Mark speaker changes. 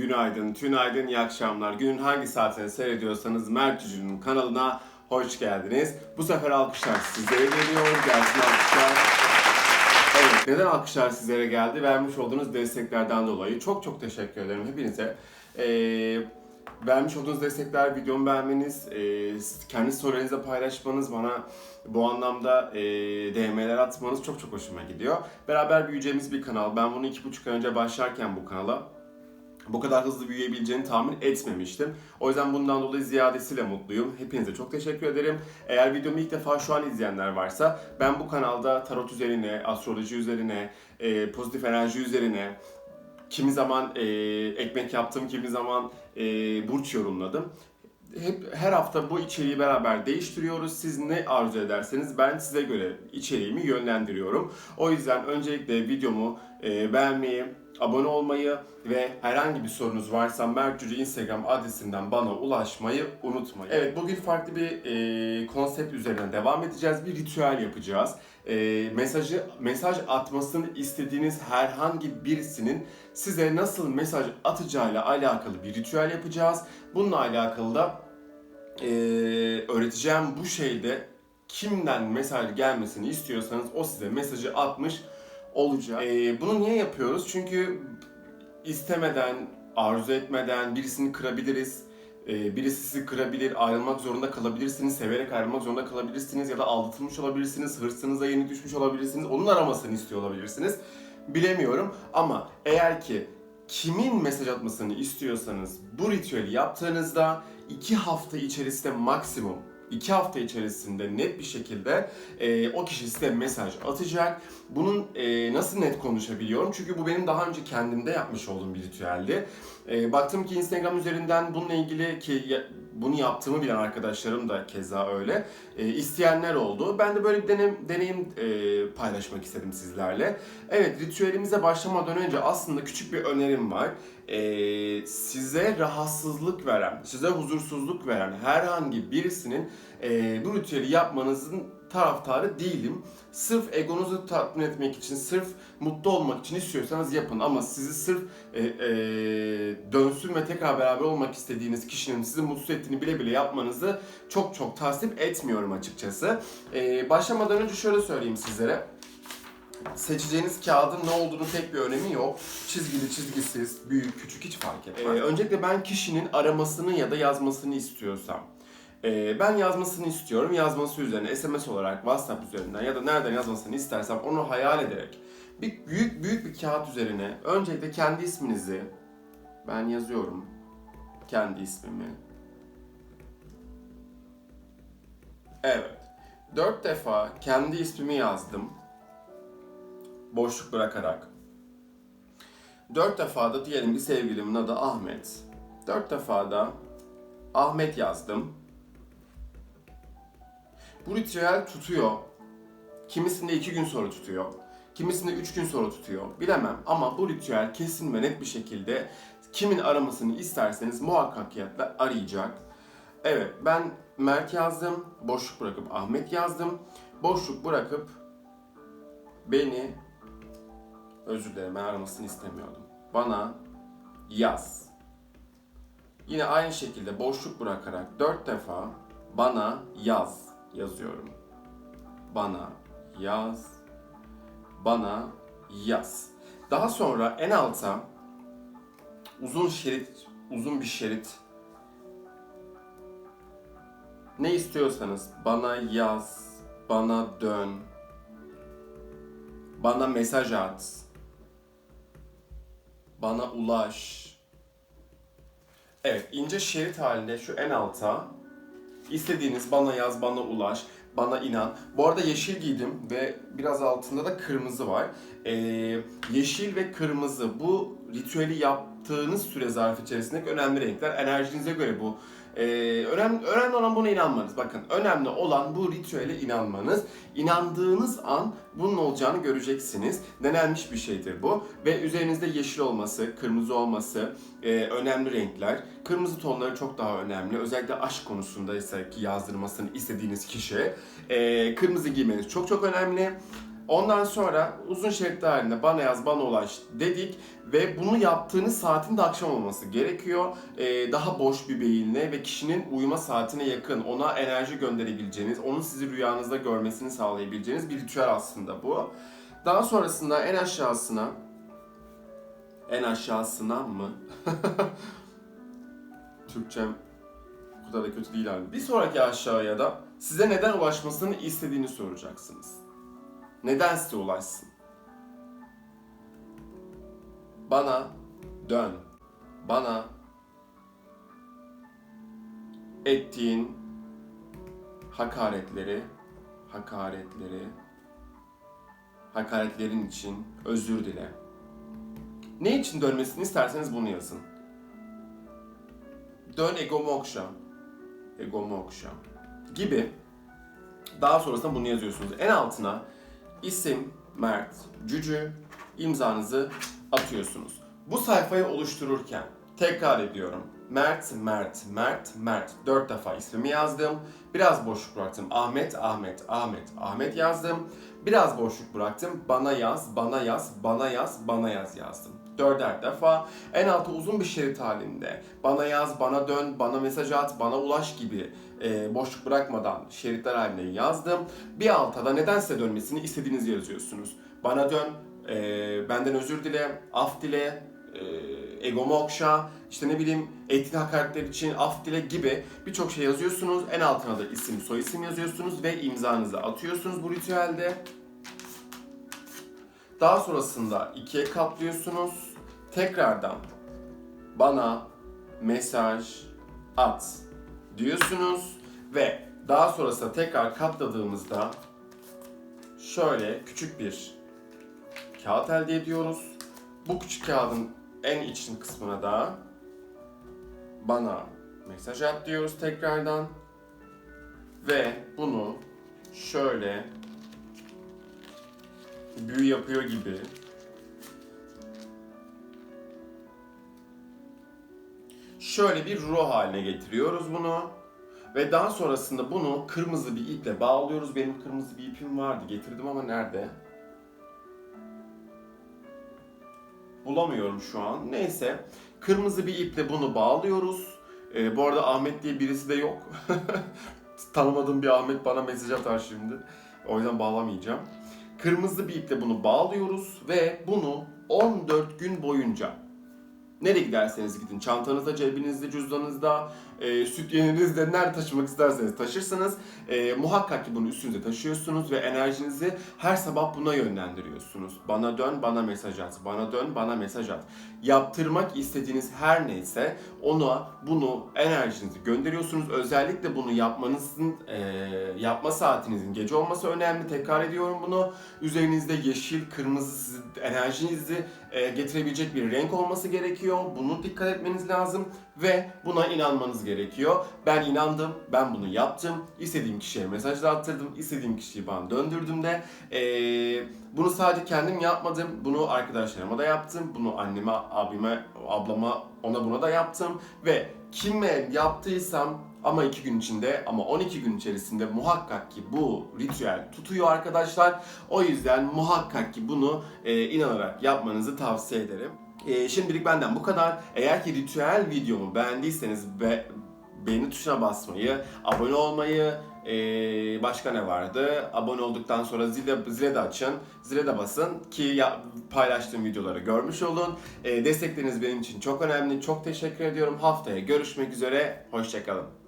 Speaker 1: günaydın, tünaydın, iyi akşamlar. Günün hangi saatini seyrediyorsanız Mert Cücü'nün kanalına hoş geldiniz. Bu sefer alkışlar sizlere geliyor. Gelsin alkışlar. Evet, neden alkışlar sizlere geldi? Vermiş olduğunuz desteklerden dolayı. Çok çok teşekkür ederim hepinize. Ee, vermiş olduğunuz destekler, videomu beğenmeniz, e, kendi storylerinize paylaşmanız, bana bu anlamda e, DM'ler atmanız çok çok hoşuma gidiyor. Beraber büyüyeceğimiz bir kanal. Ben bunu iki buçuk ay önce başlarken bu kanala bu kadar hızlı büyüyebileceğini tahmin etmemiştim. O yüzden bundan dolayı ziyadesiyle mutluyum. Hepinize çok teşekkür ederim. Eğer videomu ilk defa şu an izleyenler varsa ben bu kanalda tarot üzerine, astroloji üzerine, e, pozitif enerji üzerine, kimi zaman e, ekmek yaptım, kimi zaman e, burç yorumladım. Hep her hafta bu içeriği beraber değiştiriyoruz. Siz ne arzu ederseniz ben size göre içeriğimi yönlendiriyorum. O yüzden öncelikle videomu beğenmeyi, abone olmayı ve herhangi bir sorunuz varsa Mert Cüce Instagram adresinden bana ulaşmayı unutmayın. Evet bugün farklı bir e, konsept üzerine devam edeceğiz. Bir ritüel yapacağız. E, mesajı mesaj atmasını istediğiniz herhangi birisinin size nasıl mesaj atacağıyla alakalı bir ritüel yapacağız. Bununla alakalı da e, öğreteceğim bu şeyde kimden mesaj gelmesini istiyorsanız o size mesajı atmış olacak. E, bunu niye yapıyoruz? Çünkü istemeden, arzu etmeden birisini kırabiliriz. E, birisi sizi kırabilir, ayrılmak zorunda kalabilirsiniz, severek ayrılmak zorunda kalabilirsiniz ya da aldatılmış olabilirsiniz, hırsınıza yenik düşmüş olabilirsiniz, onun aramasını istiyor olabilirsiniz. Bilemiyorum ama eğer ki kimin mesaj atmasını istiyorsanız bu ritüeli yaptığınızda iki hafta içerisinde maksimum iki hafta içerisinde net bir şekilde e, o kişi size mesaj atacak. Bunun e, nasıl net konuşabiliyorum? Çünkü bu benim daha önce kendimde yapmış olduğum bir ritüeldi. E, baktım ki Instagram üzerinden bununla ilgili ki bunu yaptığımı bilen arkadaşlarım da keza öyle e, isteyenler oldu. Ben de böyle bir denem, deneyim e, paylaşmak istedim sizlerle. Evet ritüelimize başlamadan önce aslında küçük bir önerim var. E, size rahatsızlık veren, size huzursuzluk veren herhangi birisinin e, bu ritüeli yapmanızın taraftarı değilim. Sırf egonuzu tatmin etmek için, sırf mutlu olmak için istiyorsanız yapın. Ama sizi sırf e, e, dönsün ve tekrar beraber olmak istediğiniz kişinin sizi mutsuz ettiğini bile bile yapmanızı çok çok tasvip etmiyorum açıkçası. E, başlamadan önce şöyle söyleyeyim sizlere. Seçeceğiniz kağıdın ne olduğunu pek bir önemi yok. Çizgili, çizgisiz, büyük, küçük hiç fark etmez. E, öncelikle ben kişinin aramasını ya da yazmasını istiyorsam, ee, ben yazmasını istiyorum. Yazması üzerine SMS olarak WhatsApp üzerinden ya da nereden yazmasını istersem onu hayal ederek bir büyük büyük bir kağıt üzerine öncelikle kendi isminizi ben yazıyorum. Kendi ismimi. Evet. Dört defa kendi ismimi yazdım. Boşluk bırakarak. Dört defa da diyelim ki sevgilimin adı Ahmet. Dört defa da Ahmet yazdım. Bu ritüel tutuyor. Kimisinde iki gün sonra tutuyor. Kimisinde üç gün sonra tutuyor. Bilemem ama bu ritüel kesin ve net bir şekilde kimin aramasını isterseniz muhakkakiyetle arayacak. Evet ben Mert yazdım. Boşluk bırakıp Ahmet yazdım. Boşluk bırakıp beni özür dilerim ben aramasını istemiyordum. Bana yaz. Yine aynı şekilde boşluk bırakarak dört defa bana yaz yazıyorum. Bana yaz. Bana yaz. Daha sonra en alta uzun şerit, uzun bir şerit ne istiyorsanız bana yaz, bana dön, bana mesaj at, bana ulaş. Evet, ince şerit halinde şu en alta İstediğiniz bana yaz, bana ulaş, bana inan. Bu arada yeşil giydim ve biraz altında da kırmızı var. Ee, yeşil ve kırmızı bu ritüeli yaptığınız süre zarfı içerisindeki önemli renkler. Enerjinize göre bu ee, önemli, olan buna inanmanız. Bakın önemli olan bu ritüele inanmanız. İnandığınız an bunun olacağını göreceksiniz. Denenmiş bir şeydir bu. Ve üzerinizde yeşil olması, kırmızı olması e, önemli renkler. Kırmızı tonları çok daha önemli. Özellikle aşk konusunda ise ki yazdırmasını istediğiniz kişi. e, kırmızı giymeniz çok çok önemli. Ondan sonra uzun şeritler halinde bana yaz, bana ulaş dedik ve bunu yaptığınız saatin de akşam olması gerekiyor. Ee, daha boş bir beyinle ve kişinin uyuma saatine yakın, ona enerji gönderebileceğiniz, onun sizi rüyanızda görmesini sağlayabileceğiniz bir ritüel aslında bu. Daha sonrasında en aşağısına, en aşağısına mı? Türkçem bu kadar da kötü değil abi. Bir sonraki aşağıya da size neden ulaşmasını istediğini soracaksınız. Neden size ulaşsın? Bana dön. Bana ettiğin hakaretleri, hakaretleri, hakaretlerin için özür dile. Ne için dönmesini isterseniz bunu yazın. Dön ego moksha. Ego moksha. Gibi. Daha sonrasında bunu yazıyorsunuz. En altına isim Mert Cücü imzanızı atıyorsunuz. Bu sayfayı oluştururken tekrar ediyorum. Mert, Mert, Mert, Mert. Dört defa ismimi yazdım. Biraz boşluk bıraktım. Ahmet, Ahmet, Ahmet, Ahmet yazdım. Biraz boşluk bıraktım. Bana yaz, bana yaz, bana yaz, bana yaz yazdım. Dörder defa. En altta uzun bir şerit halinde. Bana yaz, bana dön, bana mesaj at, bana ulaş gibi e, boşluk bırakmadan şeritler halinde yazdım. Bir alta da neden dönmesini istediğinizi yazıyorsunuz. Bana dön, e, benden özür dile, af dile, e, egomu okşa, işte ne bileyim etkin hakaretler için af dile gibi birçok şey yazıyorsunuz. En altına da isim, soy isim yazıyorsunuz ve imzanızı atıyorsunuz bu ritüelde. Daha sonrasında ikiye katlıyorsunuz. Tekrardan bana mesaj at diyorsunuz ve daha sonrasında tekrar katladığımızda şöyle küçük bir kağıt elde ediyoruz. Bu küçük kağıdın en için kısmına da bana mesaj at diyoruz tekrardan ve bunu şöyle büyü yapıyor gibi şöyle bir ruh haline getiriyoruz bunu. Ve daha sonrasında bunu kırmızı bir iple bağlıyoruz. Benim kırmızı bir ipim vardı. Getirdim ama nerede? Bulamıyorum şu an. Neyse. Kırmızı bir iple bunu bağlıyoruz. Ee, bu arada Ahmet diye birisi de yok. Tanımadığım bir Ahmet bana mesaj atar şimdi. O yüzden bağlamayacağım. Kırmızı bir iple bunu bağlıyoruz ve bunu 14 gün boyunca Nereye giderseniz gidin. Çantanızda, cebinizde, cüzdanınızda, e, süt yeninizde nerede taşımak isterseniz taşırsınız. E, muhakkak ki bunu üstünüze taşıyorsunuz ve enerjinizi her sabah buna yönlendiriyorsunuz. Bana dön, bana mesaj at. Bana dön, bana mesaj at. Yaptırmak istediğiniz her neyse ona bunu enerjinizi gönderiyorsunuz. Özellikle bunu yapmanızın e, yapma saatinizin gece olması önemli. Tekrar ediyorum bunu. Üzerinizde yeşil, kırmızı enerjinizi e, getirebilecek bir renk olması gerekiyor. Bunu dikkat etmeniz lazım ve buna inanmanız gerekiyor. Ben inandım, ben bunu yaptım. İstediğim kişiye mesaj attırdım, istediğim kişiyi bana döndürdüm de. E, bunu sadece kendim yapmadım, bunu arkadaşlarıma da yaptım. Bunu anneme, abime, ablama, ona buna da yaptım. Ve kime yaptıysam ama 2 gün içinde ama 12 gün içerisinde muhakkak ki bu ritüel tutuyor arkadaşlar. O yüzden muhakkak ki bunu e, inanarak yapmanızı tavsiye ederim. E, şimdilik benden bu kadar. Eğer ki ritüel videomu beğendiyseniz ve beğeni tuşuna basmayı, abone olmayı, e, başka ne vardı? Abone olduktan sonra zile, zile de açın, zile de basın ki ya, paylaştığım videoları görmüş olun. E, destekleriniz benim için çok önemli. Çok teşekkür ediyorum. Haftaya görüşmek üzere. Hoşçakalın.